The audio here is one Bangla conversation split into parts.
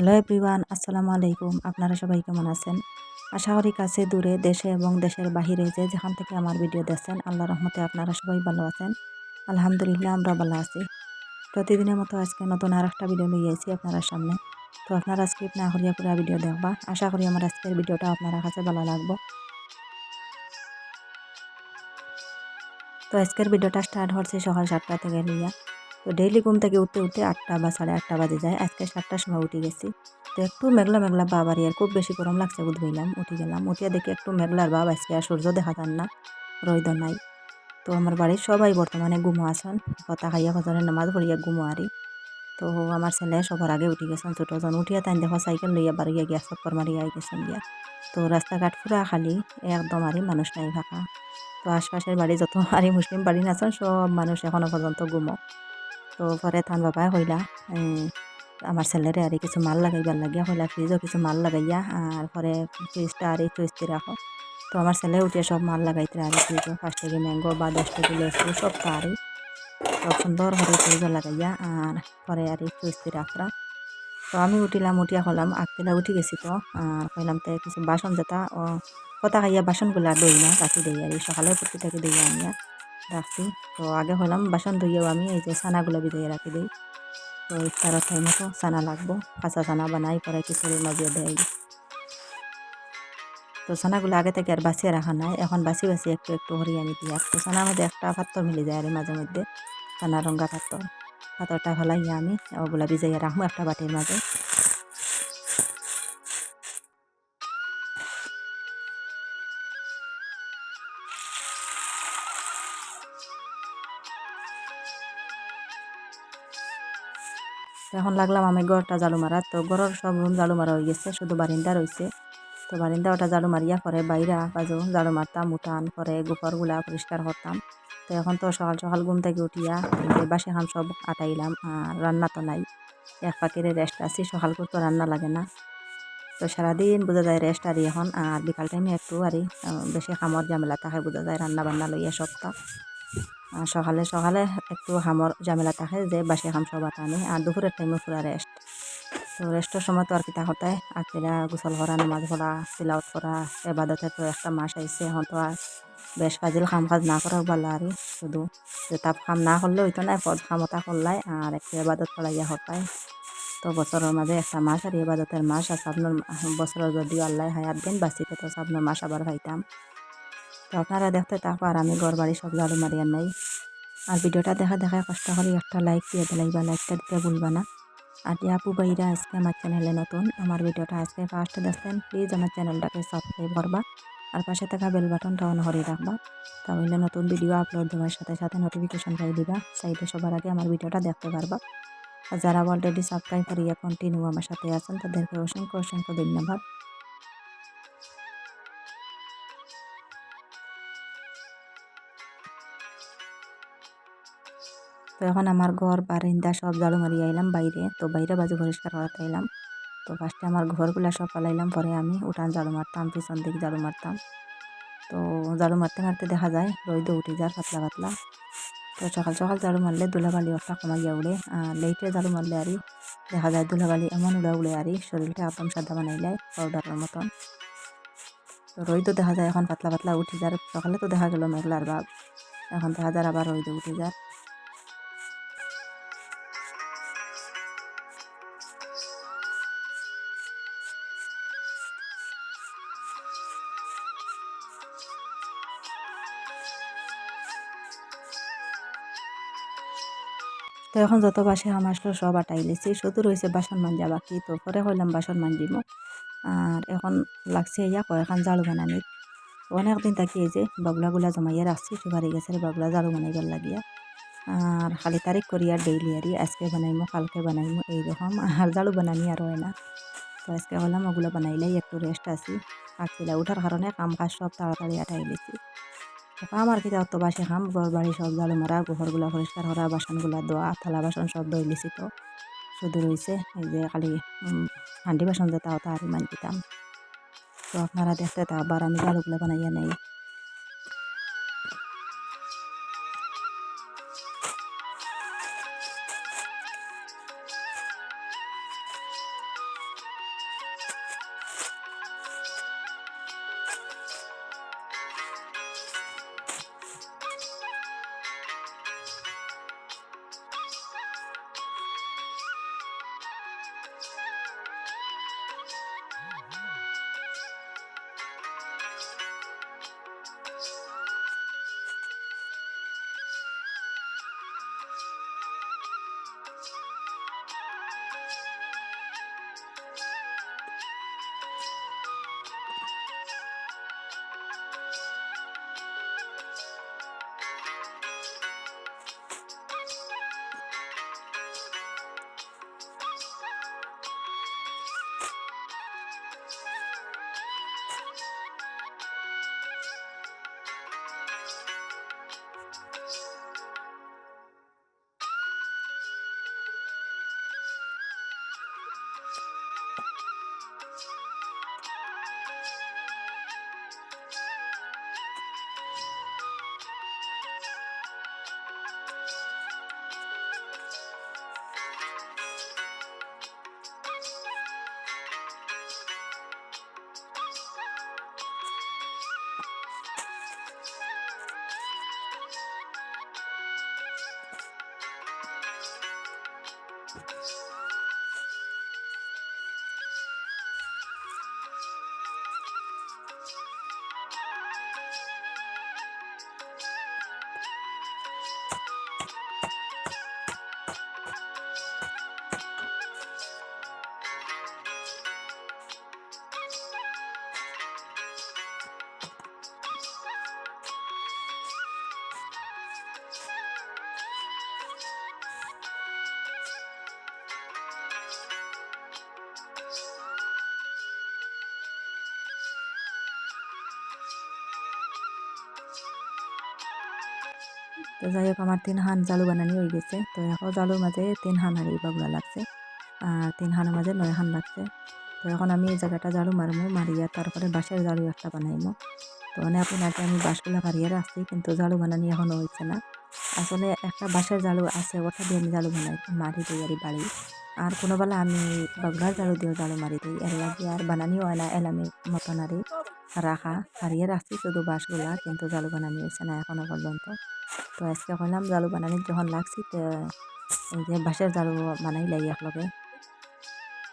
হ্যালো এভরিওয়ান, আসসালামু আলাইকুম। আপনারা সবাই কেমন আছেন? আশা করি কাছে, দূরে, দেশে এবং দেশের বাহিরে যে যেখান থেকে আমার ভিডিও দেখছেন, আল্লাহ রহমতে আপনারা সবাই ভালো আছেন। আলহামদুলিল্লাহ আমরা ভালো আছি। প্রতিদিনের মতো আজকে নতুন আর একটা ভিডিও নিয়ে এসেছি আপনার সামনে। তো আপনারা স্কিপ না করিয়া পুরো ভিডিও দেখবা। আশা করি আমার আজকের ভিডিওটা আপনার কাছে ভালো লাগবো। তো আজকের ভিডিওটা স্টার্ট হচ্ছে সকাল সাতটা থেকে নিয়ে। তো ডেইলি ঘুম থেকে উঠতে উঠতে আটটা বা সাড়ে আটটা বাজে যায়। আজকে সাতটার সময় উঠে গেছি। তো একটু মেঘলা মেঘলা ভাব আর আর খুব বেশি গরম লাগছে বুধ বইলাম উঠে গেলাম। উঠিয়া দেখি একটু মেঘলার ভাব আজকে আর সূর্য দেখা যান না। রইদ নাই। তো আমার বাড়ির সবাই বর্তমানে গুমো আসন। কথা খাইয়া ফজরের নামাজ পড়িয়া গুমো আরি। তো আমার ছেলে সবার আগে উঠে গেছেন। ছোটোজন উঠিয়া তাই দেখো সাইকেল লইয়া বাড়িয়া গিয়া চক্কর মারিয়া গেছেন গিয়া। তো রাস্তাঘাট পুরা খালি। একদম আরই মানুষ নাই ফাঁকা। তো আশপাশের বাড়ি যত আরই মুসলিম বাড়ি নাচন, সব মানুষ এখনও পর্যন্ত গুমো। তো পরে থান বাবাই কইলা আমার ছেলেরে আর কিছু মাল লাগাইবার লাগিয়া হইলা ফ্রিজও কিছু মাল লাগাইয়া আর পরে ফ্রিজটা আর এই রাখো তো আমার ছেলে উঠিয়ে সব মাল লাগাইতে আর ফ্রিজও ফার্স্ট থেকে ম্যাঙ্গো বা দশ থেকে লেসু সব তারই সব সুন্দর করে ফ্রিজও লাগাইয়া আর পরে আর এই চুইস্তি রাখরা তো আমি উঠিলাম, উঠিয়া হলাম আগতিলা উঠি গেছি তো আর কইলাম তো কিছু বাসন যেটা কথা খাইয়া বাসনগুলা দই না রাখি দেই আর সকালে প্রতি থেকে আনিয়া। রাখছি। তো আগে হলাম বাসন ধুইয়েও আমি এই যে ছানাগুলো ভিজিয়ে রাখি দিই। তো ইফতারের টাইমে তো ছানা লাগবো, কাঁচা ছানা বানাই পরে খিচুড়ির মাঝে দেয় তো ছানাগুলো আগে থেকে আর বাঁচিয়ে রাখা নাই, এখন বাঁচি বাঁচি একটু একটু হরিয়ে আমি দিই তো ছানার মধ্যে একটা পাত্র মিলে যায় আর মাঝে মধ্যে, ছানা রঙ্গা পাত্র। পাত্রটা ফেলাইয়া আমি ওগুলা ভিজাইয়া রাখব একটা বাটির মাঝে এখন লাগলাম আমি ঘরটা জালু মারা তো ঘরের সব রুম জালু মারা হয়ে গেছে, শুধু বারিন্দা রয়েছে। তো বারিন্দা ওটা জালু মারিয়া পরে বাইরা বাজু জালু মারতাম, উঠান পরে গোপরগুলা পরিষ্কার করতাম। তো এখন তো সকাল সকাল ঘুম থেকে উঠিয়া বাসি খাম সব আটাইলাম, আর রান্না তো নাই। এক পাখিরে রেস্ট আছি, সকাল করতে রান্না লাগে না। তো সারাদিন বোঝা যায় রেস্ট আরি এখন, আর বিকাল টাইমে একটু আরি বেশি খামর ঝামেলা থাকে, বোঝা যায় রান্না বান্না লইয়া সপ্তাহ। সকালে সকালে একটু হামর ঝামেলা থাকে যে বাসি খাম সব আনি আর দুপুরের টাইমে পুরা রেস্ট তো রেস্টের সময় তো আর কিতা হতায়। আগেরা গোসল করা, নামাজ পড়া সিলাউট করা, এবাদতে তো একটা মাস আইসে এখন তো আর বেশ ফাজিল খাম কাজ না করার ভালো আর। শুধু যে তাপ খাম না করলে হইতো না ফজ খামতা করলাই, আর একটু এবাদত করাইয়া হতায়। তো বছরের মাঝে একটা মাস, আর এবাদতের মাস, আর সাবনের, বছরের যদিও আল্লাহ হায়াত দিন, বাঁচিতে তো সাবনের মাস আবার পাইতাম তো আপনারা দেখতে থাকো, আর আমি ঘর বাড়ি সব ঝাড়ু মারিয়ার নাই। আর ভিডিওটা দেখা দেখা কষ্ট করে একটা লাইক দিয়ে দিলাইবা লাইকটা দিতে ভুলবা না। আর যে আপু ভাইরা আজকে আমার চ্যানেলে নতুন, আমার ভিডিওটা আজকে ফার্স্ট দেখছেন প্লিজ আমার চ্যানেলটাকে সাবস্ক্রাইব করবা। আর পাশে থাকা বেল বাটনটা অন করে রাখবা। তাহলে নতুন ভিডিও আপলোড দেওয়ার সাথে সাথে নোটিফিকেশন পাই দিবা সাইডে সবার আগে আমার ভিডিওটা দেখতে পারবা। আর যারা অলরেডি সাবস্ক্রাইব করিয়া কন্টিনিউ আমার সাথে আছেন, তাদেরকে অসংখ্য অসংখ্য ধন্যবাদ। তো এখন আমার ঘর, বারিন্দা সব ঝাড়ু মারিয়ে আইলাম বাইরে। তো বাইরে বাজু পরিষ্কার করাতে এলাম তো ফার্স্টে আমার ঘরগুলা সব পালাইলাম, পরে আমি উঠান ঝাড়ু মারতাম, পিছন দিকে ঝাড়ু মারতাম। তো ঝাড়ু মারতে মারতে দেখা যায় রোদ উঠে যায় পাতলা পাতলা। তো সকাল সকাল ঝাড়ু মারলে ধুলাবালি একটা কমাইয়া উড়ে আর লেটে ঝাড়ু মারলে আরই দেখা যায় ধুলাবালি এমন উড়ে উড়ে আরই শরীরটা একদম সাদা বানাইলে পাউডারের মতন। তো রোদও দেখা যায় এখন পাতলা পাতলা উঠে যার সকালে তো দেখা গেল মেঘলার ভাব এখন দেখা যায় আবার রোদ উঠে যায়। তো এখন যত বাসে আম আসলো, সব আটাই লিছি শুধু রয়েছে বাসন মাঞ্জা, বাকি তো পরে কইলাম বাসন মাঞ্জিব। আর এখন লাগছে ইয়া কয়েকখান জালু বানানি অনেকদিন থাকি এই যে বাবলাগুলা জমাইয়া রাখছি, সুপারি গেছে বাবলা জালু বানাইবার লাগিয়া। আর খালি তারিখ করি আর ডেইলি আরই, আজকে বানাইমো, কালকে বানাইমো এইরকম আর জালু বানানি আর হয় না। তো আজকে হলাম ওগুলো বানাইলেই একটু রেস্ট আছি। আঁকিলা উঠার কারণে কাম কাজ সব তাড়াতাড়ি আটাই লিছি কাম আর কিতা অত বাসে খাম ঘর বাড়ি সব ঝাড়ু মারা ঘরগুলা পরিষ্কার করা, বাসনগুলা দোয়া থালা বাসন সব দই লিছি তো। শুধু রয়েছে এই যে খালি হান্ডি বাসন যেটা হতো আর ইমান দিতাম। তো আপনারা দেখতে তা আবার আমি ঝাড়ুগুলো বানাইয়া নেই। Christmas. তো যাই হোক আমার তিন হান জালু বানানি হয়ে গেছে। তো এখন জালুর মাঝে তিন হান হাড়ি বাবলা লাগছে। আর তিন হানের মাঝে নয় হান লাগছে। তো এখন আমি এই জায়গাটা জালু মারমু, মারিয়া তারপরে বাঁশের জালু একটা বানাইমু। তো অনেক আগে আমি বাঁশগুলা বাড়িয়ে রাখছি, কিন্তু জালু বানানি এখনও হয়েছে না। আসলে একটা বাঁশের জালু আছে, ওটা দিয়ে আমি জালু বানাই, মারি দিই আর বাড়ি। আর কোনো বেলা আমি বাগলার জালু দিয়েও জালু মারি দিই। এর লাগে আর বানানিও হয় না এলামি মতন আরই রাখা। হারিয়ে রাখছি শুধু বাঁশগুলা, কিন্তু জালু বানানি হয়েছে না এখনও পর্যন্ত। তো আজকে কইলাম জালু বানানির যখন লাগছি তো এই যে বাঁশের জালু বানাই লাই একলগে।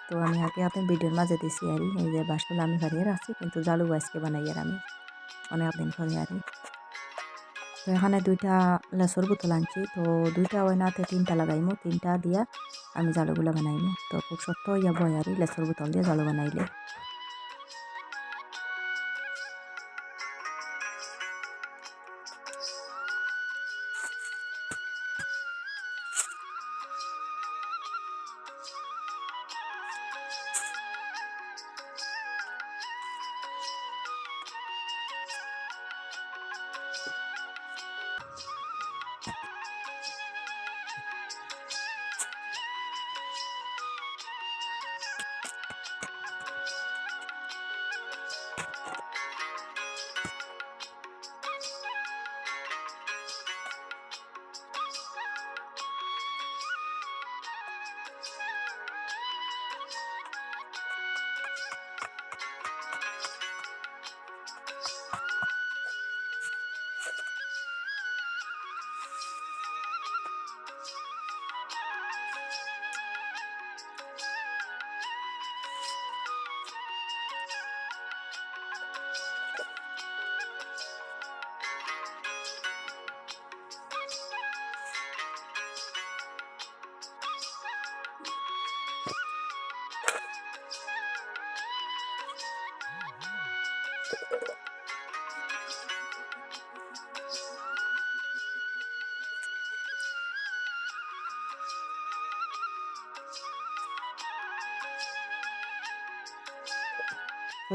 তো আমি আগে আপনি ভিডিওর মাঝে দিছি আর এই যে বাঁশগুলো আমি হারিয়ে রাখছি, কিন্তু জালু আজকে বানাই আর আমি অনেকদিন পরে আর তো এখানে দুইটা লেসর বোতল আনছি, তো দুইটা ওই নাতে তিনটা লাগাইমু, তিনটা দিয়া আমি জালুগুলো বানাইমু। তো খুব সত্য ইয়া বয় আর লেসর বোতল দিয়ে জালু বানাইলে।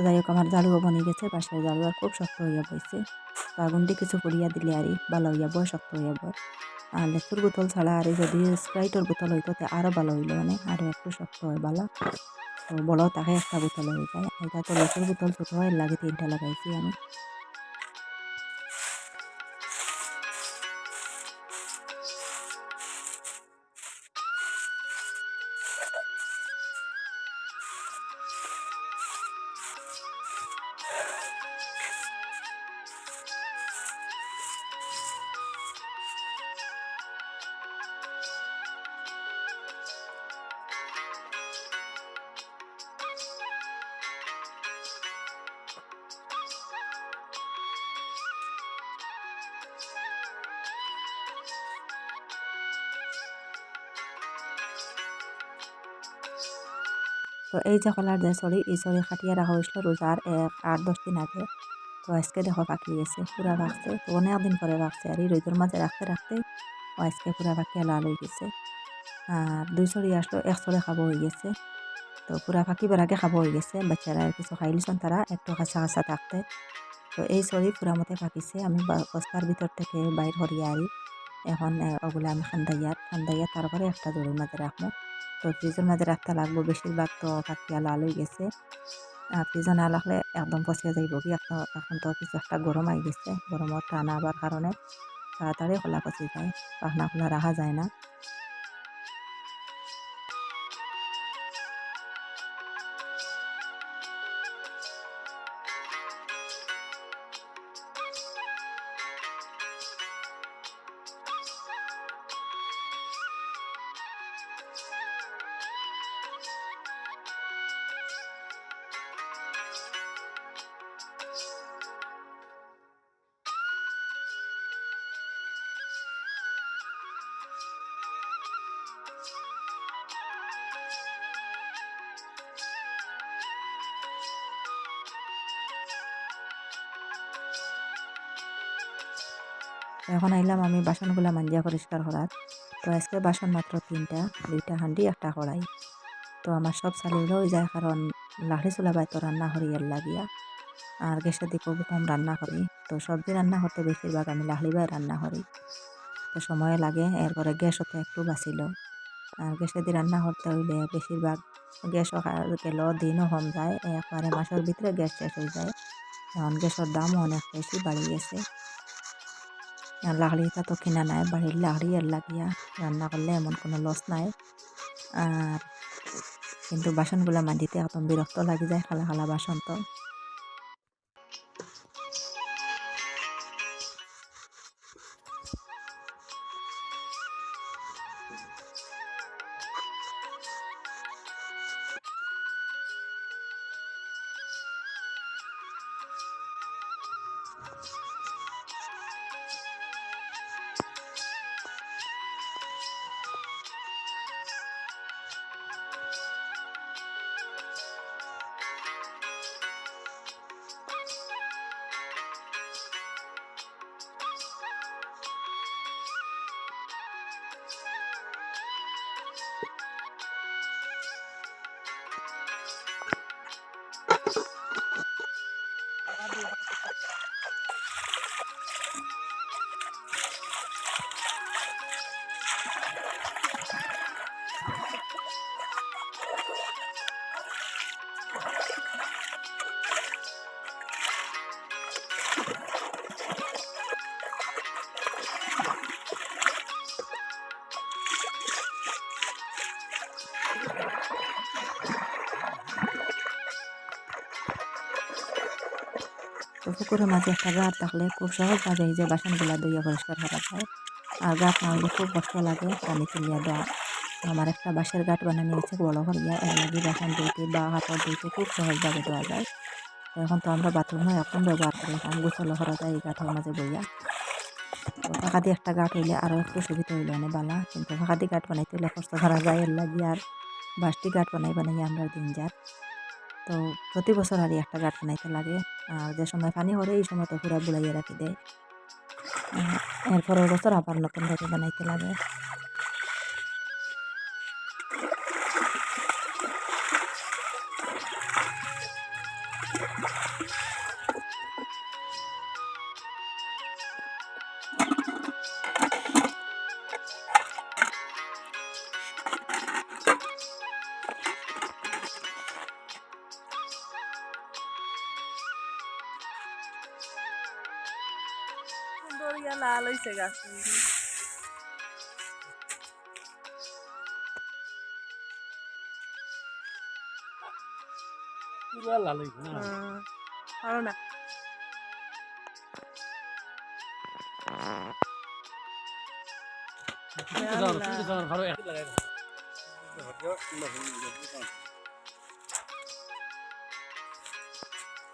যাই হোক, আমার জালুও বনে গেছে, বাসায় জালু আর খুব শক্ত হইয়া বইছে তো আগুন দিয়ে কিছু পড়িয়া দিলে আরই ভালো হইয়া বয় শক্ত হইয়া বয় আর লেচুর বোতল ছাড়া আর যদি স্প্রাইটের বোতল হইতো, তো আরও ভালো হইল মানে আরও একটু শক্ত হয় ভালো তো বড় তাকে একটা বোতল হয়ে যায়। এটা তো লেচুর বোতল, ছোটো হয় লাগে তিনটা লাগাইছি আমি। তো এই যে কলার যে সরি এই সরি খাটিয়ে রাখা হয়েছিল রোজার এক আট দশ দিন আগে। তো আজকে দেখো পাখি গেছে পুরা রাখছে তো অনেক দিন পরে রাখছে আর এই রোদের মাঝে রাখতে রাখতে ও আজকে পুরা পাখিয়া লাল হয়ে গেছে। আর দুই সরি আসলো, এক সরে খাব হয়ে গেছে। তো পুরা পাখিবার আগে খাব হয়ে গেছে বাচ্চারা কিছু খাইলিছন তারা একটু কাঁচা কাঁচা থাকতে তো এই সরি পুরা মতে পাকিছে আমি বস্তার ভিতর থেকে বাইর হরিয়া আরি এখন ওগুলো আমি খান্দাইয়ার খান্দাইয়া তারপরে একটা জোরের মাঝে রাখব তো ফ্রিজের মাঝে রাখতে লাগবো বেশিরভাগ তো কাকি আলো আলোই গেছে। ফ্রিজে না রাখলে একদম পচিয়া যাইব কি? এখন তো কিছু একটা গরম আই গেছে গরমত টানা আবার কারণে। তাড়াতাড়ি খোলা পচি যায়, পাখনা খোলা রাখা যায় না। এখন আইলাম আমি বাসনগুলা মাঞ্জিয়া পরিষ্কার করার। তো আজকে বাসন মাত্র তিনটা, দুইটা হান্ডি, একটা কড়াই। তো আমার সব চালিয়ে হয়ে যায় কারণ লাহড়ি চুলা বাইতো রান্না করি এর লাগিয়া। আর গ্যাসের দিকে কম রান্না করি। তো সবজি রান্না করতে বেশিরভাগ আমি লাহড়ি বাই রান্না করি। তো সময় লাগে, এরপরে গ্যাসও একটু বাঁচিল। আর গ্যাসে দিয়ে রান্না করতে হইলে বেশিরভাগ গ্যাসও গেল দিনও কম যায়। একবারে মাসের ভিতরে গ্যাস শেষ হয়ে যায়। এখন গ্যাসের দামও অনেক বেশি বাড়ি গেছে লাকড়িটা তো কিনা নাই বাড়ির লাকড়ি আর লাগিয়া রান্না করলে এমন কোনো লস নাই আর কিন্তু বাসনগুলো মাটিতে একদম বিরক্ত লাগি যায় খালা খালা বাসন তো পুকুরের মাঝে একটা গাঁট থাকলে খুব সহজভাবে এই যে বাসনগুলা ধুইয়া পরিষ্কার করা যায়। আর গাঁট না হইলে খুব কষ্ট লাগে পানি তুলিয়া দেওয়া। আমার একটা বাঁশের গাঁট বানানো হয়েছে বড় করিয়া এর লাগে বাসন ধুইতে বা হাতর ধুইতে খুব সহজভাবে দেওয়া যায়। এখন তো আমরা বাথরুমে এখন ব্যবহার করি এখন গোসল করা যায় এই গাঁটের মাঝে বইয়া। ফাঁকা দিয়ে একটা গাঁট হইলে আরও একটু সুবিধা হইলে অনেক বালা, কিন্তু ফাঁকা দিয়ে গাঁট বানাইতে হইলে কষ্ট করা যায়। এর লাগে আর বাঁশটি গাঁট বানাই বানাই আমরা দিন যার। তো প্রতি বছর আর একটা গাঁট বানাইতে লাগে। আর যে সময় পানি হরে, এই সময় তো পুরা বুলাইয়ে রাখি দেয়। এরপরের বছর আবার নতুন গাছ বানাইতে লাগে। হয়েছে গাছ ভালো না ভালো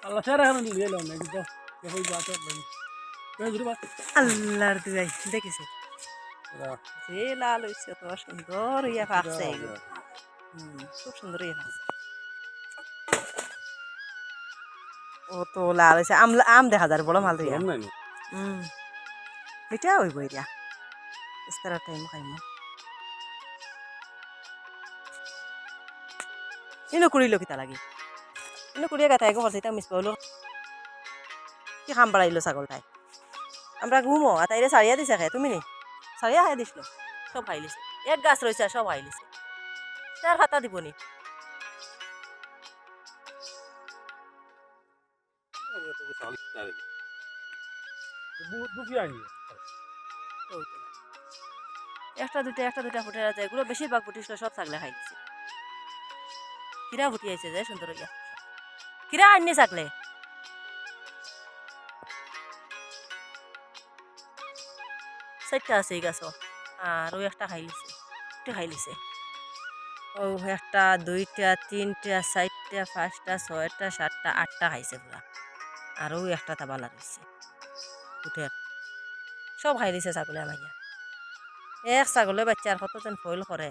আল্লাহ স্যার এখন লো না কিন্তু দেখো বাত আল্লাহর দুয়াই দেখিছে? যে লাল হয়েছে তো সুন্দর ইয়া পাকছে এগুলো। খুব সুন্দর ইয়া পাকছে ও তো লাল হয়েছে আম আম দেখা যায় বড় মাল দিয়া। হুম। মিঠা হইব এটা। ইস্তারা টাইম খাইম। ইনো কুড়িল কিতা লাগে? ইনো কুড়িয়ে গাতা এগো করছে এটা মিস পাইলো কি খাম বাড়াইলো ছাগলটাই? আমরা ঘুমো, আর তাইরে সারিয়া দিছে খাই তুমি নি? সারিয়া খাই দিছিল? সব খাইলিছে এক গাছ রয়েছে সব খাইলিছে তার খাতা দিব নি। একটা দুটা একটা দুটা ফুটে আছে এগুলো বেশিরভাগ ফুটিছিল, সব ছাগলে খাই দিছে কিরা ফুটি আইছে যে, সুন্দর কিরা আননি ছাগলে? চারটা আছে এই গাছ আর ওই একটা খাই লিছে একটু খাই লিছে ও একটা দুইটা, তিনটা চারটা পাঁচটা, ছয়টা, সাতটা আটটা খাইছে পুরা আর ওই একটা তাবালা রয়েছে উঠে সব খাই দিছে ছাগলে আমাইয়া এক ছাগলে বাচ্চার কত যেন ফইল করে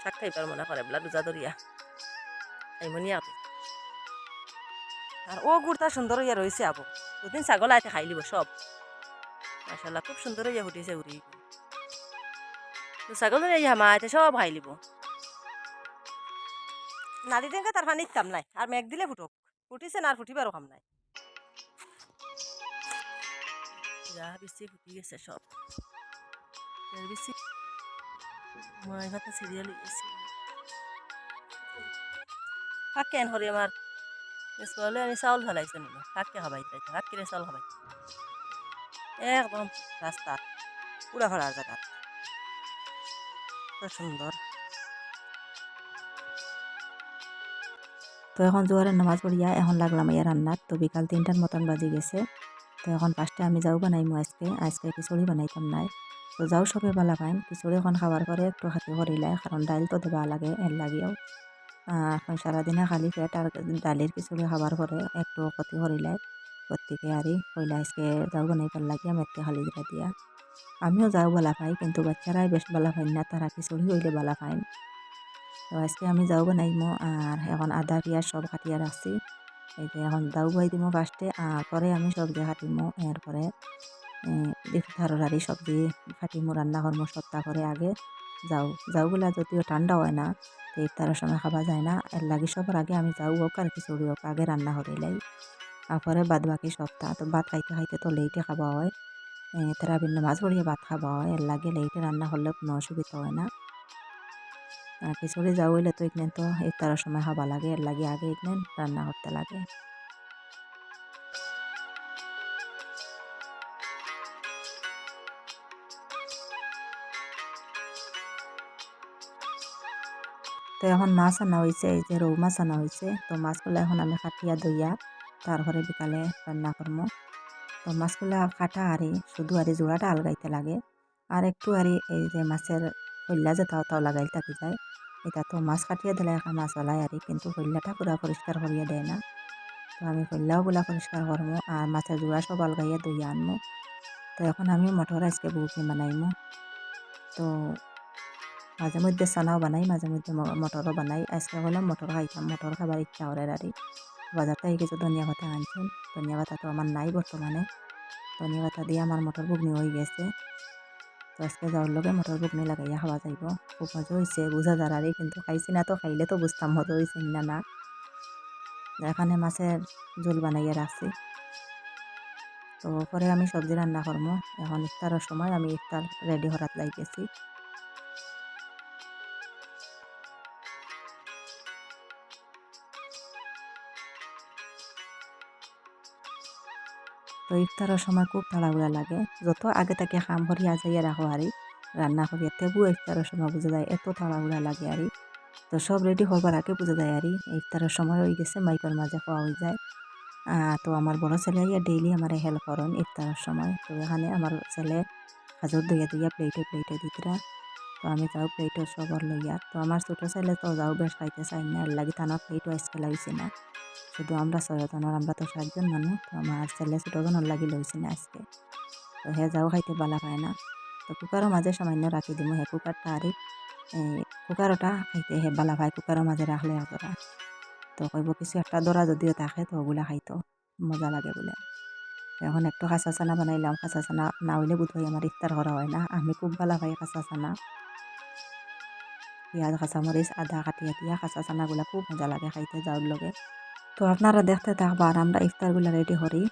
শাক খাইবার মনে করে বলা দুজা দরিয়া খাইমনি আগে আর ও গুড়টা সুন্দর ইয়া রয়েছে আবু। দুদিন ছাগল আইতে খাই লিব সব মাশাল্লাহ খুব সুন্দর হইয়া ফুটিছে উড়ি তো ছাগল এই হামাইতে সব খাই লিব। নাদি দেনকে তার পানির কাম নাই, আর মেঘ দিলে ফুটুক। ফুটিছে না আর ফুটিবারও কাম নাই। যা বেশি ফুটি গেছে সব। বেশি মাই ভাতে সিরিয়াল গেছে। কাকে হরি আমার স্কুলে আনি চাউল ফেলাইছে নিল কাকে খাবাই তাই কাকে চাউল খাবাই একদম রাস্তা, পুরা ভরার জায়গা। কত সুন্দর। তো এখন জোয়ারের নামাজ পড়িয়া এখন লাগলাম ইয়া রান্নার। তো বিকাল তিনটার মতন বাজে গেছে। তো এখন পাঁচটা আমি যাও বানাইমু আজকে। আজকে খিচুড়ি বানাইতাম নাই। তো যাও সবে বালা পাইন খিচুড়ি এখন খাবার পরে একটু হাতে করিলাই কারণ ডাইল তো দেবা লাগে, এর লাগিও। এখন সারাদিনে খালি পেট আর ডালির খিচুড়ি খাবার পরে একটু ক্ষতি করিলাই প্রত্যেকে আরই কইলা আজকে যাও বানাইবার লাগিয়া মেটকে খালি দিলা দিয়া। আমিও যাও বালা পাই, কিন্তু বাচ্চারাই বেশ বালা পাইন না, তারা খিচুড়ি হইলে বালা পাইন তো আজকে আমি যাও বানাইমো আর এখন আদা, পিঁয়াজ সব কাটিয়া রাখছি। এই যে এখন দাউ বাই দিমো ফার্স্টে আর পরে আমি সবজি কাটিমো, এরপরে ইফতারের সবজি কাটিমো, রান্না করমো সপ্তাহ করে আগে। যাও যাওগুলা যদিও ঠান্ডা হয় না, তো ইফতারের সময় খাওয়া যায় না। এর লাগি সবার আগে আমি যাও হোক আর খিচুড়ি হোক, আগে রান্না করিলাই তারপরে বাদ বাকি সপ্তাহ, তো ভাত খাইতে খাইতে তো লেটে খাওয়া হয়। তেরাবিন মাছ পড়িয়ে ভাত খাওয়া হয়। এর লাগে লেটে রান্না করলে কোনো অসুবিধা হয় না। আর খিচুড়ি যাও হইলে তো এখানে তো ইফতারের সময় খাওয়া লাগে। এর লাগে আগে এখানে রান্না করতে লাগে। তো এখন মাছ আনা হয়েছে এই যে রৌ মাছ আনা হয়েছে তো মাছগুলো এখন আমি কাটিয়া দইয়া তারপরে বিকালে রান্না করব তো মাছগুলা কাটা আরে শুধু আরে জোড়াটা আলগাইতে লাগে। আর একটু আরে এই যে মাছের কল্লা যে তাও তাও লাগাই থাকি যায়। এটা তো মাছ কাটিয়ে দিলে একা মাছ ওলাই আরে, কিন্তু কল্লাটা পুরা পরিষ্কার করিয়ে দেয় না। তো আমি কল্লাওগুলা পরিষ্কার করব আর মাছের জোড়া সব আলগাইয়া দইয়া আনব তো এখন আমি মটর আজকে বুকি বানাইমো। তো মাঝে মধ্যে চানাও বানাই, মাঝে মধ্যে মটরও বানাই। আজকে বললাম মটর খাইতাম, মটর খাবার ইচ্ছা করে আর। বাজার থেকে কিছু ধনিয়া পাতা আনছেন। ধনিয়া পাতা তো আমার নাই বর্তমানে। ধনিয়া পাতা দিয়ে আমার মটর বুগনি হয়ে গেছে। তো আজকে যাওয়ার লগে মটর বুগনি লাগাইয়া খাওয়া যাইব। খুব মজা হয়েছে বুঝা যার আরে, কিন্তু খাইছি না তো, খাইলে তো বুঝতাম মজা হয়েছে না না। এখানে মাছের ঝোল বানাইয়া রাখছি। তো পরে আমি সবজি রান্না করব এখন ইফতারের সময় আমি ইফতার রেডি করাত লাইতেছি তো ইফতারের সময় খুব তাড়াহুড়া লাগে। যত আগে থেকে খাম করিয়া যাইয়া রাখো আরি রান্না করিয়া তেবু ইফতারের সময় বুঝা যায়, এত তাড়াহুড়া লাগে আরি তো সব রেডি হবার আগে বুঝা যায় আরি ইফতারের সময় হয়ে গেছে মাইকের মাঝে খাওয়া হয়ে যায়। তো আমার বড় ছেলে ইয়া ডেইলি আমার হেল্প করেন ইফতারের সময়। তো এখানে আমার ছেলে হাজর দইয়া দইয়া প্লেটে প্লেটে দিতরা তো আমি যাও প্লেটও সবর লইয়া তো আমার ছোটো ছেলে তো যাও, বেশ খাইতে চাই না এর লাগি তানোর প্লেটও আজকে লাগিছে না। শুধু আমরা ছয়জনের আমরা তো সাতজন মানুষ তো আমার ছেলে ছোটোজনের লাগি লইছি না আজকে। তো হে যাও, খাইতে বালা পায় না। তো কুকারও মাঝে সামান্য রাখি দিমু। হে কুকারটা আরি কুকারটা খাইতে হে বালা পায়। কুকারের মাঝে রাখলে এতটা তো কইব কিছু একটা দরা যদিও থাকে, তো ওগুলা খাইতো মজা লাগে বলে। এখন একটু কাঁচা চানা বানাইলাম কাঁচা চানা না হইলে বোধহয় আমার ইফতার করা হয় না। আমি খুব ভালো পাই কাঁচা চানা। পেঁয়াজ কাঁচামরিচ আদা কাটিয়া দিয়া কাঁচা চানাগুলা খুব মজা লাগে খাইতে যাওয়ার লগে তো আপনারা দেখতে থাকবা আর আমরা ইফতারগুলা রেডি করি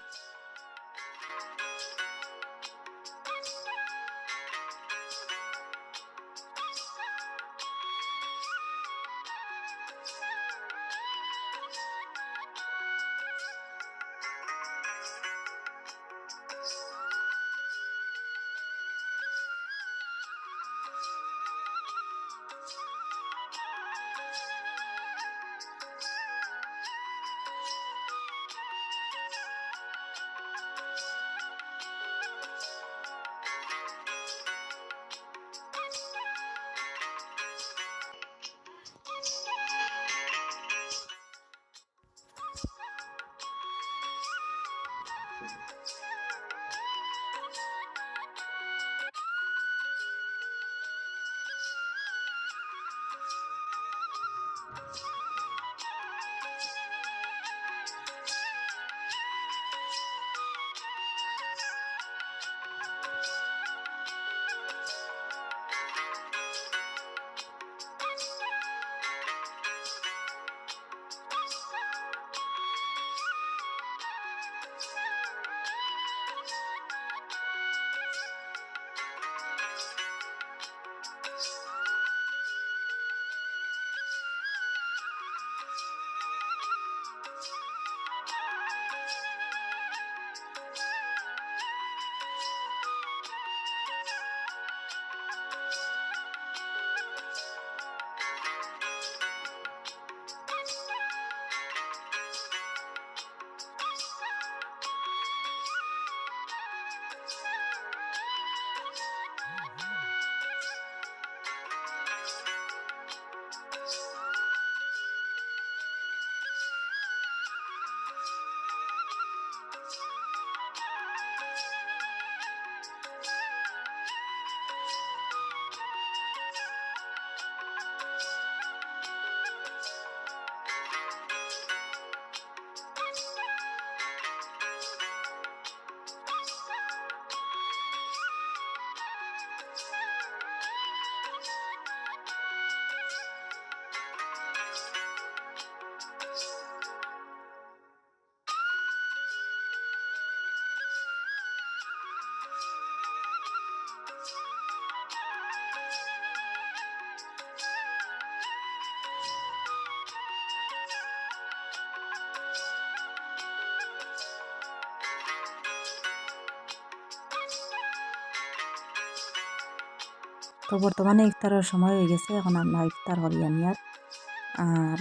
তো বর্তমানে ইফতারের সময় হয়ে গেছে, এখন আমরা ইফতার করি আমি আর। আর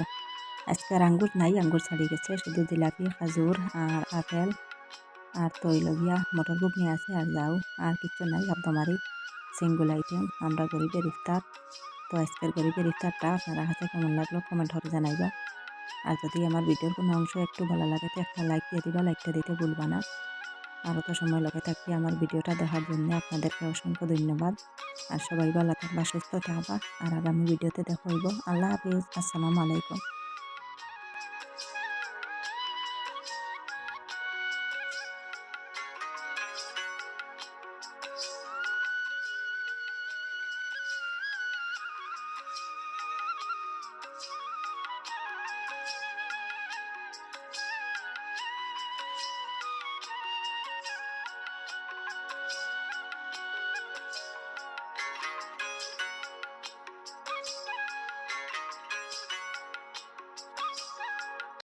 আজকে আর আঙ্গুর নাই, আঙ্গুর ছাড়ি গেছে, শুধু জিলাপি, খাজুর আর আপেল আর তৈলগিয়া মটর ঘুগনি আছে আর যাও আর কিছু নাই শব্দমারি সিঙ্গুল আইটেম, আমরা গরিবের ইফতার। তো আজকের গরিবের ইফতারটা আপনারা কাছে কেমন লাগল কমেন্ট করে জানাইবা। আর যদি আমার ভিডিওর কোনো অংশ একটু ভালো লাগে তো একটা লাইক দিয়ে দিবা লাইকটা দিতে ভুলবা না। আর তো সময় লাগে থাকি আমার ভিডিওটা দেখার জন্য। আপনাদেরকে অসংখ্য ধন্যবাদ। আর সবাই ভালো থাকবা, সুস্থ থাকবা। আর আগামী ভিডিওতে দেখা হইব। আল্লাহ হাফিজ। আসসালামু আলাইকুম।